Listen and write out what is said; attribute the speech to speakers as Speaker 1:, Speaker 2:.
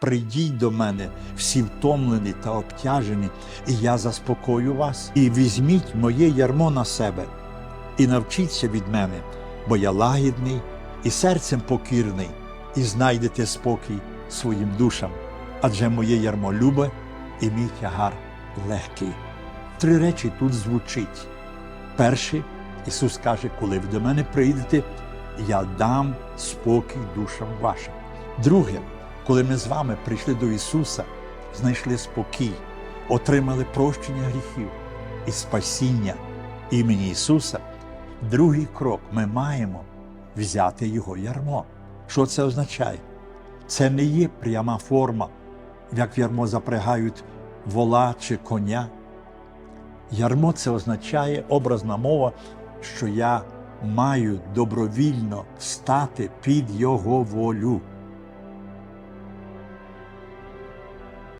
Speaker 1: Прийдіть до мене, всі втомлені та обтяжені, і я заспокою вас. І візьміть моє ярмо на себе, і навчіться від мене, бо я лагідний і серцем покірний, і знайдете спокій своїм душам. Адже моє ярмо любе і мій тягар легкий. Три речі тут звучить. Перше, Ісус каже, коли ви до мене прийдете, я дам спокій душам вашим. Друге, коли ми з вами прийшли до Ісуса, знайшли спокій, отримали прощення гріхів і спасіння імені Ісуса, другий крок ми маємо взяти Його ярмо. Що це означає? Це не є пряма форма, як в ярмо запрягають вола чи коня. Ярмо це означає образна мова, що я маю добровільно стати під Його волю.